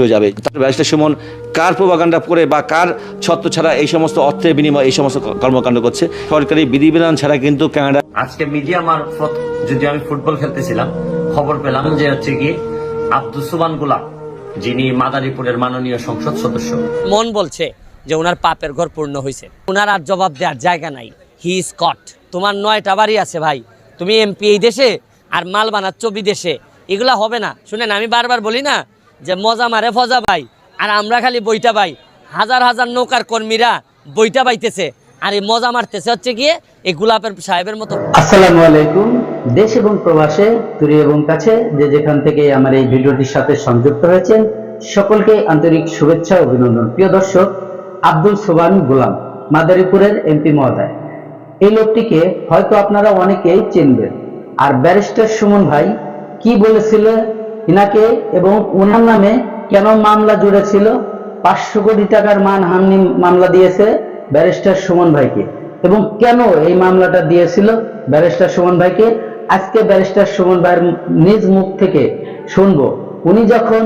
হয়ে যাবে। তার ব্যারিস্টার সুমন কার প্রভাকাণ্ডা করে বা কার ছত্র ছাড়া এই সমস্ত অর্থের বিনিময়ে এই সমস্ত কর্মকাণ্ড করছে সরকারি বিধিবিধান ছাড়া কিন্তু কানাডা আজকে মিডিয়া মারফত যদি আমি ফুটবল খেলতেছিলাম খবর পেলাম যে হচ্ছে কি আব্দুল সুবান গুলাম যিনি মাদারীপুরের মাননীয় সংসদ সদস্য। মন বলছে যে ওনার পাপের ঘর পূর্ণ হয়েছে ওনার আর জবাব দেওয়ার জায়গা নাই। হি ইজ কট তোমার নয়টা বাড়ি আছে ভাই। তুমি এমপি এই দেশে আর মাল বানাচ্ছ বিদেশে। এগুলা হবে না। শুনেন আমি বারবার বলি না যে মজা মারে, ফজা ভাই। আর আমরা খালি বইটা পাই। হাজার হাজার নৌকার কর্মীরা বইটা পাইতেছে। আর এই মজা মারতেছে হচ্ছে গিয়ে এই গোলাপের সাহেবের মতো। আসসালামু আলাইকুম। দেশ এবং প্রবাসে, দূরে এবং কাছে, যে যেখান থেকে আমার এই ভিডিওটির সাথে সংযুক্ত হয়েছেন সকলকে আন্তরিক শুভেচ্ছা, অভিনন্দন। প্রিয় দর্শক, আব্দুল সোবান গোলাম, মাদারীপুরের এমপি মহোদয়। এই লোকটিকে হয়তো আপনারা অনেকেই চিনবেন। আর ব্যারিস্টার সুমন ভাই কি বলেছিল ইনাকে এবং ওনার নামে কেন মামলা জুড়েছিল? পাঁচশো কোটি টাকার মানহানি মামলা দিয়েছে ব্যারিস্টার সুমন ভাইকে। এবং কেন এই মামলাটা দিয়েছিল ব্যারিস্টার সুমন ভাইকে? আজকে ব্যারিস্টার সুমন ভাইয়ের নিজ মুখ থেকে শুনব। উনি যখন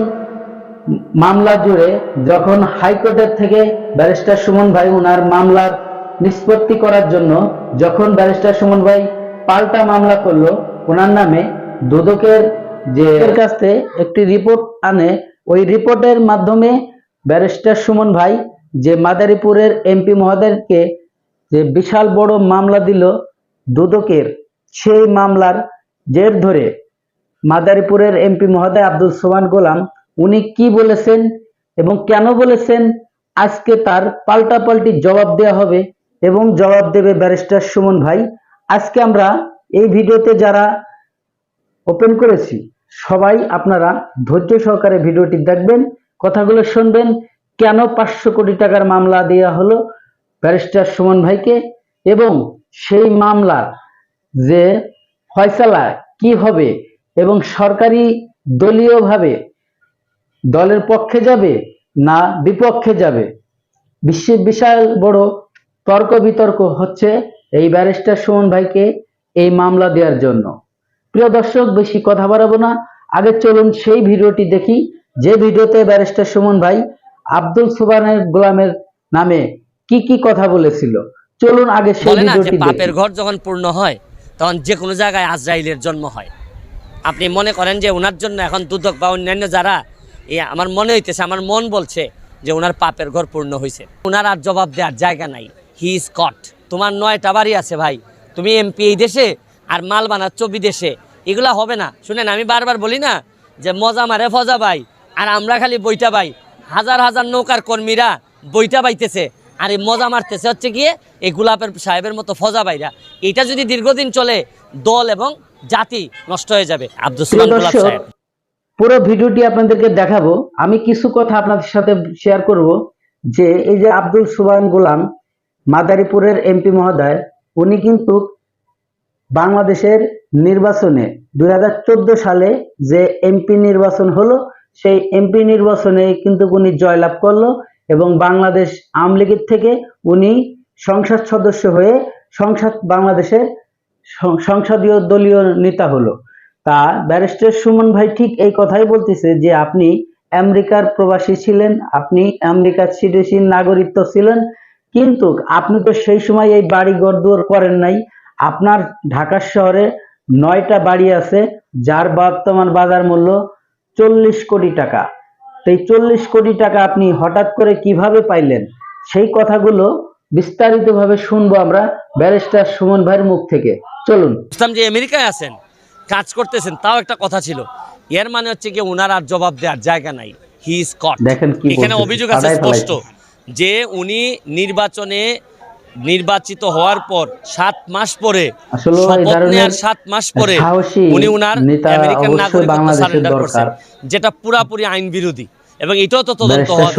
মামলা জুড়ে যখন হাইকোর্টের থেকে ব্যারিস্টার সুমন ভাই ওনার মামলার নিষ্পত্তি করার জন্য যখন ব্যারিস্টার সুমন ভাই পাল্টা মামলা করল ওনার নামে দুদকের যে এর কাছ একটি রিপোর্ট আনে। ওই রিপোর্টের মাধ্যমে ব্যারিস্টার সুমন ভাই যে মাদারীপুরের এমপি মহোদয়কে যে বিশাল বড় মামলা দিল দুদকের, সেই মামলার জের ধরে মাদারীপুরের এমপি মহোদয় আব্দুল সোহান গোলাম, উনি কি বলেছেন এবং কেন বলেছেন? আজকে তার পাল্টাপাল্টি জবাব দেওয়া হবে এবং জবাব দেবে ব্যারিস্টার সুমন ভাই। আজকে আমরা এই ভিডিওতে যারা ওপেন করেছি। সবাই আপনারা ধৈর্য সহকারে ভিডিওটি দেখবেন, কথাগুলো শুনবেন। কেন পাঁচশো কোটি টাকার মামলা দেওয়া হলো ব্যারিস্টার সুমন ভাইকে এবং সেই মামলার যে ফয়সালা কি হবে এবং সরকারি দলীয়ভাবে দলের পক্ষে যাবে না বিপক্ষে যাবে? বিশ্বের বিশাল বড় তর্ক বিতর্ক হচ্ছে এই ব্যারিস্টার সুমন ভাইকে এই মামলা দেওয়ার জন্য। প্রিয় দর্শক বেশি কথা বাড়াবো না। আগে চলুন সেই ভিডিওটি দেখি। যে ভিডিওতে ব্যারিস্টার সুমন ভাই আব্দুল সুবানের গোলামের নামে কি কি কথা বলেছিল চলুন আগে সেই ভিডিওটি পাপের ঘর যখন পূর্ণ হয় তখন যে কোনো জায়গায় আজরাইলের জন্ম হয়। আপনি মনে করেন যে ওনার জন্য এখন দুদক বা অন্যান্য যারা আমার মনে হইতেছে আমার মন বলছে যে ওনার পাপের ঘর পূর্ণ হয়েছে ওনার আর জবাব দেওয়ার জায়গা নাই। হি ইজ কট তোমার নয়টা বাড়ি আছে ভাই। তুমি এমপি এই দেশে আর মাল বানাচ্ছ বিদেশে। এগুলা হবে না। শুনেন আমি বারবার বলি না যে মজা মারে ফজা ভাই আর আমরা খালি বইটা পাই হাজার হাজার নৌকার কর্মীরা বইটা পাইতেছে আর এই মজা মারতেছে হচ্ছে গিয়ে এই গোলাপের সাহেবের মতো ফজা বাইরা এটা যদি দীর্ঘদিন চলে দল এবং জাতি নষ্ট হয়ে যাবে। আব্দুল গোলাপ সাহেব। পুরো ভিডিওটি আপনাদেরকে দেখাবো। আমি কিছু কথা আপনাদের সাথে শেয়ার করব যে এই যে আব্দুল সুবান গোলাম মাদারীপুরের এমপি মহোদয় উনি কিন্তু বাংলাদেশের নির্বাচনে দুই হাজার চোদ্দ সালে যে এমপি নির্বাচন হলো, সেই এমপি নির্বাচনে কিন্তু উনি জয়লাভ করল এবং বাংলাদেশ আওয়ামী লীগের থেকে উনি সংসদ সদস্য হয়ে সংসদ বাংলাদেশের সংসদীয় দলীয় নেতা হলো। তা ব্যারিস্টার সুমন ভাই ঠিক এই কথাই বলতেছে যে আপনি আমেরিকার প্রবাসী ছিলেন, আপনি আমেরিকার সিটিজেন নাগরিকত্ব ছিলেন, কিন্তু আপনি তো সেই সময় এই বাড়ি গড়দুয়ার করেন নাই আপনার ঢাকা শহরে নয়টা বাড়ি আছে যার বর্তমান বাজার মূল্য চল্লিশ কোটি টাকা। তো এই চল্লিশ কোটি টাকা আপনি হঠাৎ করে কীভাবে পাইলেন? সেই কথাগুলো বিস্তারিতভাবে শুনব আমরা ব্যারিস্টার সুমন ভাইয়ের মুখ থেকে। চলুন। ইসলাম যে আমেরিকায় আছেন কাজ করতেছেন তাও একটা কথা ছিল। এর মানে হচ্ছে কি ওনার আর জবাব দেওয়ার জায়গা নাই। হি ইজ কট দেখেন কি এখানে অভিযোগ আছে স্পষ্ট যে উনি নির্বাচনে নির্বাচিত হওয়ার পর সাত মাস পরে শপথ নেওয়ার সাত মাস পরে উনি উনার আমেরিকান নাগরিকত্ব সারেন্ডার করছেন যেটা পুরাপুরি আইন বিরোধী। এবং এটাও তো তদন্ত হওয়া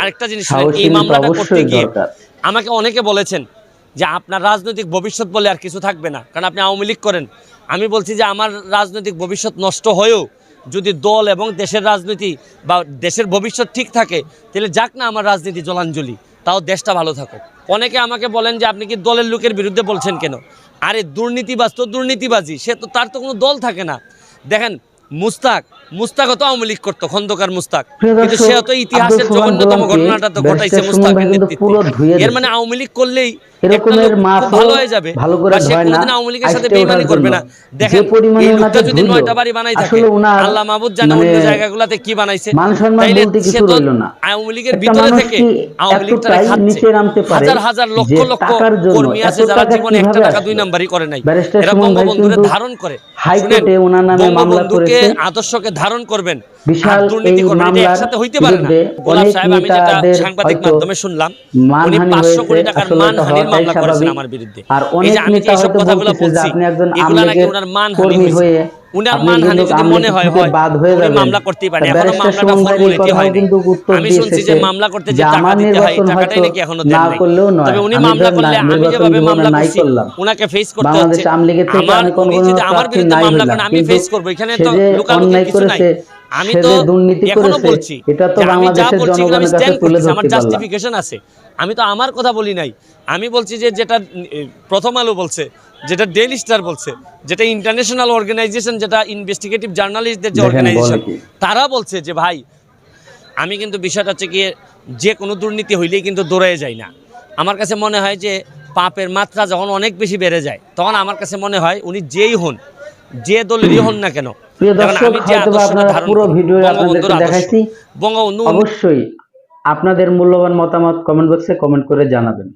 আরেকটা জিনিস এই মামলাটা করতে গিয়ে আমাকে অনেকে বলেছেন যে আপনার রাজনৈতিক ভবিষ্যৎ বলে আর কিছু থাকবে না কারণ আপনি আওয়ামী লীগ করেন। আমি বলছি যে আমার রাজনৈতিক ভবিষ্যৎ নষ্ট হয়েও যদি দল এবং দেশের রাজনীতি বা দেশের ভবিষ্যৎ ঠিক থাকে তাহলে যাক না আমার রাজনীতি জলাঞ্জলি। তাও দেশটা ভালো থাকুক। অনেকে আমাকে বলেন যে, আপনি কি দলের লোকের বিরুদ্ধে বলছেন কেন? আরে, দুর্নীতিবাজ তো দুর্নীতিবাজি সে তো, তার তো কোনো দল থাকে না। দেখেন মুস্তাক মুস্তাকও তো আওয়ামী লীগ করতো খন্দকার মুস্তাক। কিন্তু সেও তো ইতিহাসের জঘন্যতম ঘটনাটা তো ঘটাইছে মুস্তাকের নেতৃত্বে এর মানে আওয়ামী লীগ করলেই ভালো হয়ে যাবে। সে আওয়ামী লীগের সাথে বেইমানি করবে না। দেখেন এই লোকটা যদি নয়টা বাড়ি বানাই থাকে আল্লাহ মাহবুদ জানে মানে অন্য জায়গাগুলোতে কি বানাইছে। মান তাইলে সে তো। আওয়ামী লীগের ভিতরে থেকে আওয়ামী লীগটা খাচ্ছে। হাজার হাজার লক্ষ লক্ষ কর্মী আছে যারা জীবনে একটা টাকা দুই নাম্বারই করে নাই। ব্যারিস্টার এরা বঙ্গবন্ধুরে ধারণ করে। হাইকোর্টে শুনেন, বঙ্গবন্ধুকে। আদর্শকে ধারণ করবেন। বিশাল দুর্নীতি করবেন মামলার একসাথে হইতে পারে না। বিরুদ্ধে গোলাপ অনেক সাহেব আমি যেটা নেতাদের সাংবাদিক হয়তো মাধ্যমে শুনলাম উনি মানহানি পাঁচশো কোটি হয়েছে, টাকার আসলে মানহানির হওয়াটাই মামলা করেছেন স্বাভাবিক। আমার বিরুদ্ধে। আর এই যে আমি যে নেতা এইসব হয়তো কথাগুলো বলতেছে যে বলছি আপনি একজন এগুলা নাকি ওনার মানহানি হয়েছে। হয়ে উনার মানহানি যদি মনে হয় হয় উনি মামলা করতেই পারে। এখনও মামলাটা সুমন ভাই এই ফর্মুলেটে কথাও হয়নি আমি শুনছি যে মামলা করতে যে টাকা দিতে হয় টাকাটাই নাকি এখনও দেন নাই। তবে উনি মামলা করলে আমি যেভাবে মামলা করছি উনাকে ফেস করতে হচ্ছে। আওয়ামী লীগের থেকে আমার উনি যদি আমার বিরুদ্ধে মামলা করেন আমি ফেস করব এখানে তো যে কিছু নাই করেছে, আমি তো দুর্নীতি এখনও বলছি এটা তো বাংলাদেশের জনগণের কাছে তুলে করতেছি, আমার জাস্টিফিকেশন আছে। আমি তো আমার কথা বলি নাই। আমি বলছি যে যেটা প্রথম আলো বলছে যেটা ডেইলি স্টার বলছে যেটা ইন্টারন্যাশনাল অর্গানাইজেশন যেটা ইনভেস্টিগেটিভ জার্নালিস্টদের যে অর্গানাইজেশন তারা বলছে যে ভাই আমি কিন্তু বিষয়টা হচ্ছে গিয়ে যে কোনো দুর্নীতি হইলেই কিন্তু দৌড়ে যায় না। আমার কাছে মনে হয় যে পাপের মাত্রা যখন অনেক বেশি বেড়ে যায় তখন আমার কাছে মনে হয় উনি যেই হন যে দলেরই হন না কেন? বঙ্গবন্ধু অবশ্যই আপনাদের মূল্যবান মতামত কমেন্ট বক্সে কমেন্ট করে জানাবেন।